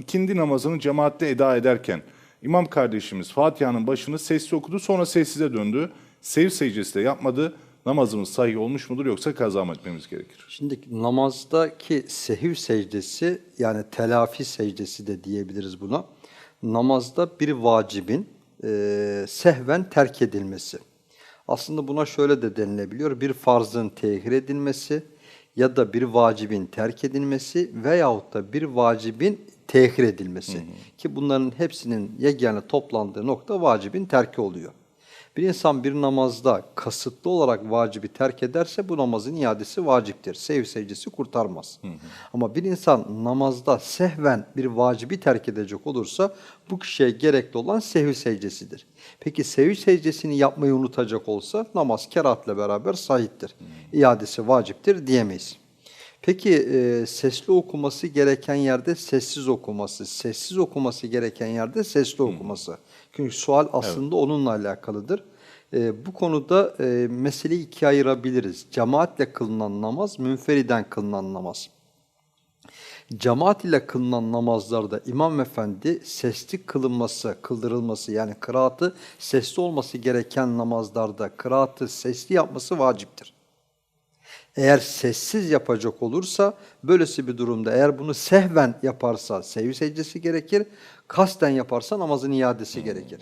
ikindi namazını cemaatle eda ederken imam kardeşimiz Fatiha'nın başını sesli okudu sonra sessize döndü. Sev secdesi de yapmadı. Namazımız sahih olmuş mudur yoksa kaza mı etmemiz gerekir? Şimdi namazdaki sehiv secdesi yani telafi secdesi de diyebiliriz buna. Namazda bir vacibin e, sehven terk edilmesi. Aslında buna şöyle de denilebiliyor. Bir farzın tehir edilmesi ya da bir vacibin terk edilmesi veyahut da bir vacibin tehir edilmesi. Ki bunların hepsinin yegane toplandığı nokta vacibin terki oluyor. Bir insan bir namazda kasıtlı olarak vacibi terk ederse bu namazın iadesi vaciptir. Sev secdesi kurtarmaz. Ama bir insan namazda sehven bir vacibi terk edecek olursa bu kişiye gerekli olan sehvi secdesidir. Peki sehvi secdesini yapmayı unutacak olsa namaz keratle beraber sahiptir. İadesi vaciptir diyemeyiz. Peki e, sesli okuması gereken yerde sessiz okuması, sessiz okuması gereken yerde sesli okuması. Çünkü sual aslında onunla alakalıdır. E, bu konuda e, meseleyi ikiye ayırabiliriz. Cemaatle kılınan namaz, münferiden kılınan namaz. Cemaat ile kılınan namazlarda imam efendi sesli kılınması, kıldırılması yani kıraatı sesli olması gereken namazlarda kıraatı sesli yapması vaciptir. Eğer sessiz yapacak olursa böylesi bir durumda eğer bunu sehven yaparsa sehvi secdesi gerekir. Kasten yaparsa namazın iadesi gerekir.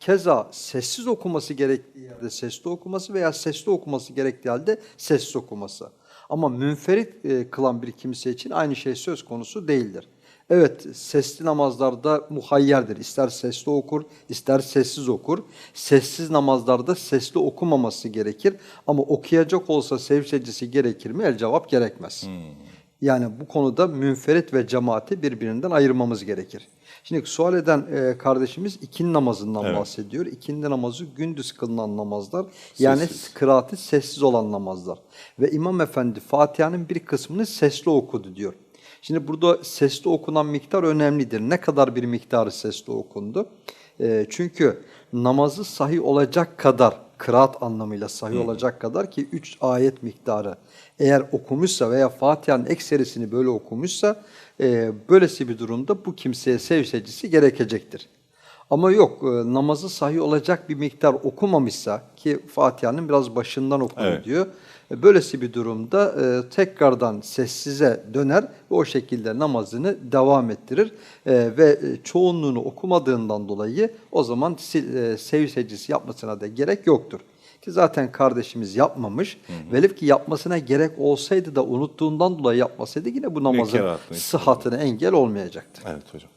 Keza sessiz okuması gerektiği yerde sesli okuması veya sesli okuması gerektiği halde sessiz okuması. Ama münferit e, kılan bir kimse için aynı şey söz konusu değildir. Evet sesli namazlarda muhayyerdir. İster sesli okur, ister sessiz okur. Sessiz namazlarda sesli okumaması gerekir. Ama okuyacak olsa sev secdesi gerekir mi? El cevap gerekmez. Yani bu konuda münferit ve cemaati birbirinden ayırmamız gerekir. Şimdi sual eden e, kardeşimiz ikindi namazından Evet. bahsediyor. İkindi namazı gündüz kılınan namazlar. Yani Sessiz. kıraati sessiz olan namazlar. Ve İmam Efendi Fatiha'nın bir kısmını sesli okudu diyor. Şimdi burada sesli okunan miktar önemlidir. Ne kadar bir miktarı sesli okundu? Ee, çünkü namazı sahih olacak kadar, kıraat anlamıyla sahih olacak kadar ki 3 ayet miktarı eğer okumuşsa veya Fatiha'nın ekserisini böyle okumuşsa e, böylesi bir durumda bu kimseye sevsecisi gerekecektir. Ama yok e, namazı sahih olacak bir miktar okumamışsa ki Fatiha'nın biraz başından okunur Evet. diyor. E, Böylesi bir durumda e, tekrardan sessize döner ve o şekilde namazını devam ettirir. E, ve çoğunluğunu okumadığından dolayı o zaman e, sev secdesi yapmasına da gerek yoktur. Ki zaten kardeşimiz yapmamış. Velev ki yapmasına gerek olsaydı da unuttuğundan dolayı yapmasaydı yine bu namazın sıhhatine engel olmayacaktı. Evet hocam.